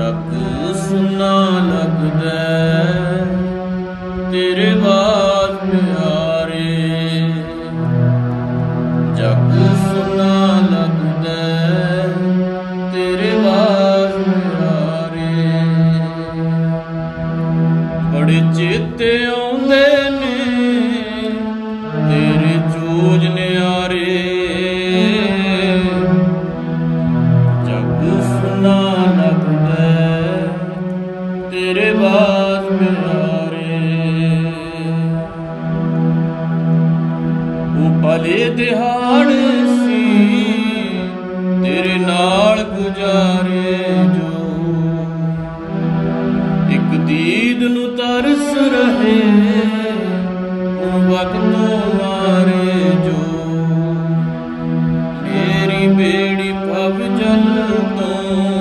ਜਗ ਸੁਨਾ ਲੱਗਦਾ, ਤੇਰੇ ਬਾਤ ਪਿਆਰੇ। ਜਗ ਸੁਨਾ ਲੱਗਦਾ, ਤੇਰੇ ਬਾਤ ਪਿਆਰੇ। ਬੜੇ ਚੇਤੇ ਆਉਂਦੇ ਤੇਰੇ ਬਾਤ ਪਿਆਰੇ ਉਹ ਭਲੇ ਦਿਹਾੜ ਸੀ, ਤੇਰੇ ਨਾਲ ਗੁਜ਼ਾਰੇ ਜੋ। ਇੱਕ ਦੀਦ ਨੂੰ ਤਰਸ ਰਹੇ, ਉਹ ਵਕਤੋਂ ਮਾਰੇ ਜੋ। ਮੇਰੀ ਬੇੜੀ ਭਵ ਜਲ ਤੋਂ